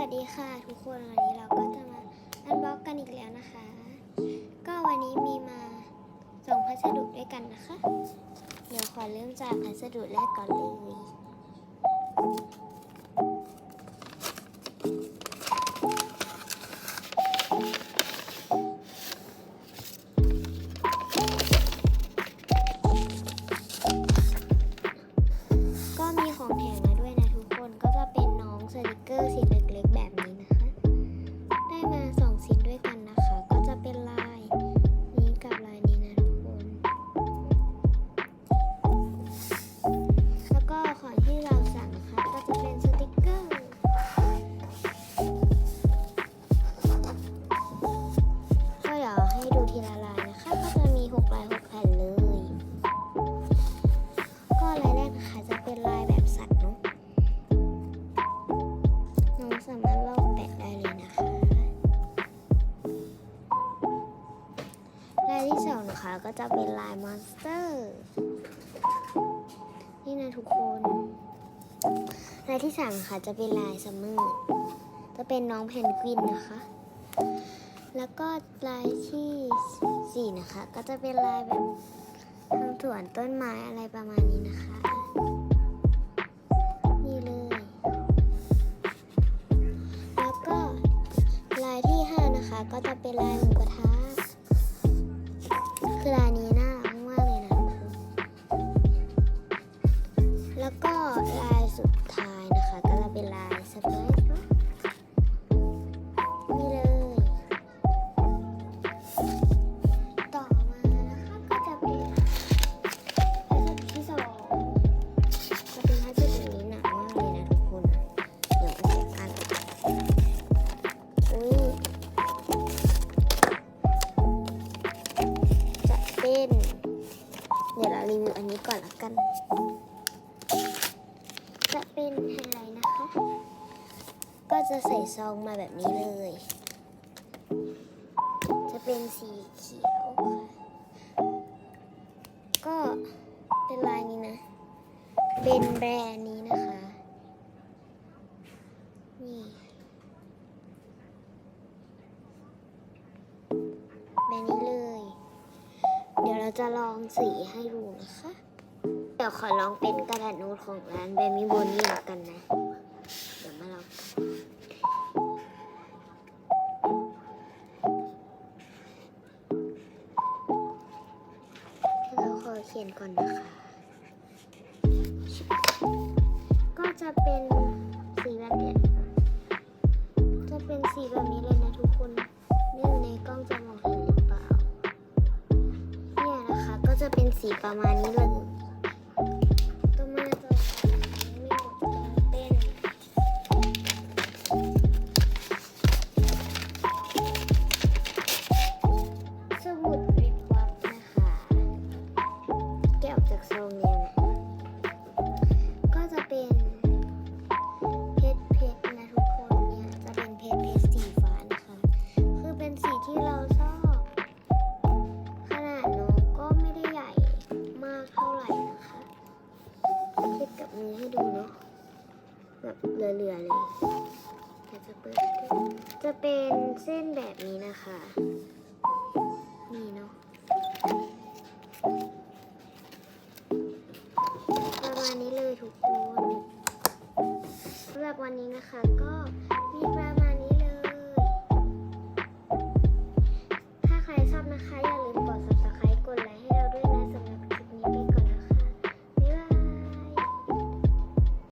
วัสดีค่ะทุกคนวันนี้เราก็จะมาอันบ็อกกันอีกแล้วนะคะ ก็วันนี้มีมาส่งพัสดุด้วยกันนะคะ เดี๋ยวขอเริ่มจากพัสดุแรกก่อนเลย น้องสามารถลอกแปะได้เลยนะคะลายที่สองนะคะก็จะเป็นลายมอนสเตอร์นี่นะทุกคนลายที่สามค่ะจะเป็นลายซัมเมอร์จะเป็นน้องเพนกวินนะคะ แล้วก็ลายที่สี่นะคะ ก็จะเป็นลายแบบทางสวนต้นไม้อะไรประมาณนี้นะคะ นะคะ ก็จะเป็นลายหมูกระทะคือลายนี้น่ารักมากเลยนะ แล้วก็ลาย น เดี๋ยวเรารีวิวอันนี้ก่อนละกัน จะเป็นไฮไลท์นะคะ ก็จะใส่ซองมาแบบนี้เลย จะเป็นสีเขียวค่ะก็เป็นลายนี้นะ เป็นแบรนด์นี้นะคะ นี่แบบนี้เลย ยวเราจะลองสีให้ดูนะคะ เดี๋ยวขอลองเป็นกระดาษโน้ตของร้านแบมิโบนี่แล้วกันนะ เดี๋ยวมาลองเราขอเขียนก่อนนะคะ ก็จะเป็นสีแบบเนี้ยจะเป็นสีแบบนี้เลยนะทุกคนนี่ในกล้องจะม จะเป็นสีประมาณนี้เลยต่อมาจะเป็นสมุดริบวับนะคะ แกะออกจากซองเนี่ย แบบนี้ให้ดูเนาะแบบเหลือๆเลยจะจะเปิดจะเป็นเส้นแบบนี้นะคะ นี่เนาะประมาณนี้เลยทุกคนสำหรับวันนี้นะคะก็มีประมาณนี้เลย ถ้าใครชอบนะคะ